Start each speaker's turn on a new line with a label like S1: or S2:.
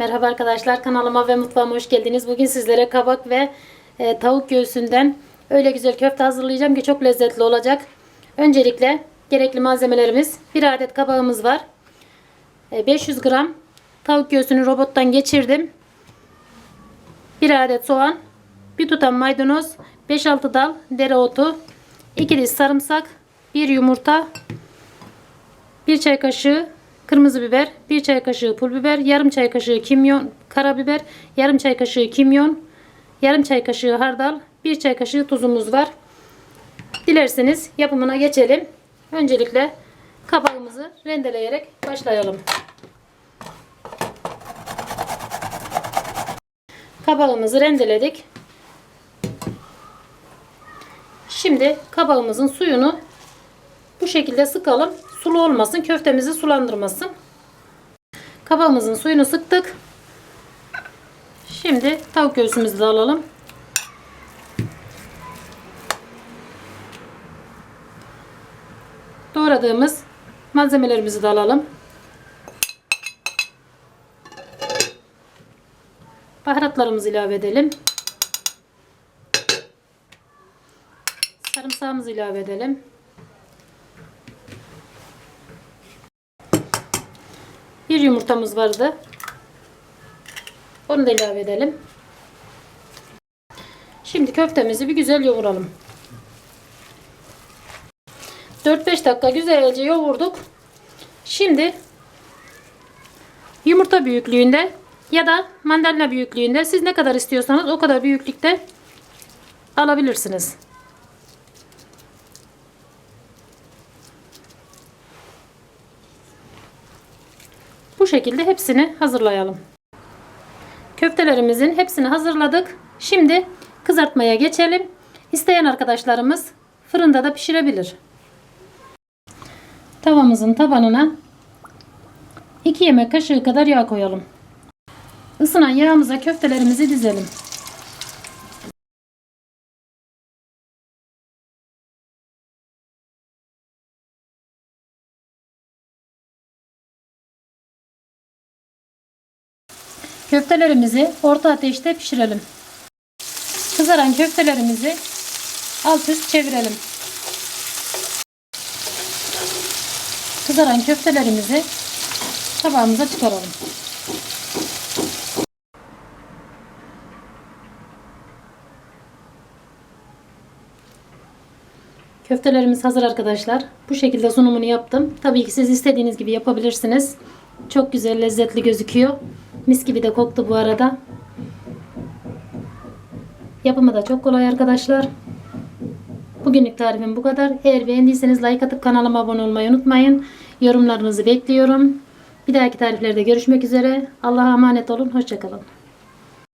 S1: Merhaba arkadaşlar kanalıma ve mutfağıma hoş geldiniz. Bugün sizlere kabak ve e, tavuk göğsünden öyle güzel köfte hazırlayacağım ki çok lezzetli olacak. Öncelikle gerekli malzemelerimiz bir adet kabağımız var. E, 500 gram tavuk göğsünü robottan geçirdim. Bir adet soğan, bir tutam maydanoz, 5-6 dal dereotu, 2 diş sarımsak, 1 yumurta, 1 çay kaşığı kırmızı biber, 1 çay kaşığı pul biber, yarım çay kaşığı kimyon, karabiber, yarım çay kaşığı kimyon, yarım çay kaşığı hardal, 1 çay kaşığı tuzumuz var. Dilerseniz yapımına geçelim. Öncelikle kabağımızı rendeleyerek başlayalım. Kabağımızı rendeledik. Şimdi kabağımızın suyunu bu şekilde sıkalım. Sulu olmasın. Köftemizi sulandırmasın. Kabağımızın suyunu sıktık. Şimdi tavuk göğsümüzü de alalım. Doğradığımız malzemelerimizi de alalım. Baharatlarımızı ilave edelim. Sarımsağımızı ilave edelim. Bir yumurtamız vardı. Onu da ilave edelim. Şimdi köftemizi bir güzel yoğuralım. 4-5 dakika güzelce yoğurduk. Şimdi yumurta büyüklüğünde ya da mandalina büyüklüğünde siz ne kadar istiyorsanız o kadar büyüklükte alabilirsiniz. Bu şekilde hepsini hazırlayalım. Köftelerimizin hepsini hazırladık. Şimdi kızartmaya geçelim. İsteyen arkadaşlarımız fırında da pişirebilir. Tavamızın tabanına 2 yemek kaşığı kadar yağ koyalım. Isınan yağımıza köftelerimizi dizelim. Köftelerimizi orta ateşte pişirelim. Kızaran köftelerimizi alt üst çevirelim. Kızaran köftelerimizi tabağımıza çıkaralım. Köftelerimiz hazır arkadaşlar. Bu şekilde sunumunu yaptım. Tabii ki siz istediğiniz gibi yapabilirsiniz. Çok güzel, lezzetli gözüküyor. Mis gibi de koktu bu arada. Yapımı da çok kolay arkadaşlar. Bugünlük tarifim bu kadar. Eğer beğendiyseniz like atıp kanalıma abone olmayı unutmayın. Yorumlarınızı bekliyorum. Bir dahaki tariflerde görüşmek üzere. Allah'a emanet olun. Hoşçakalın.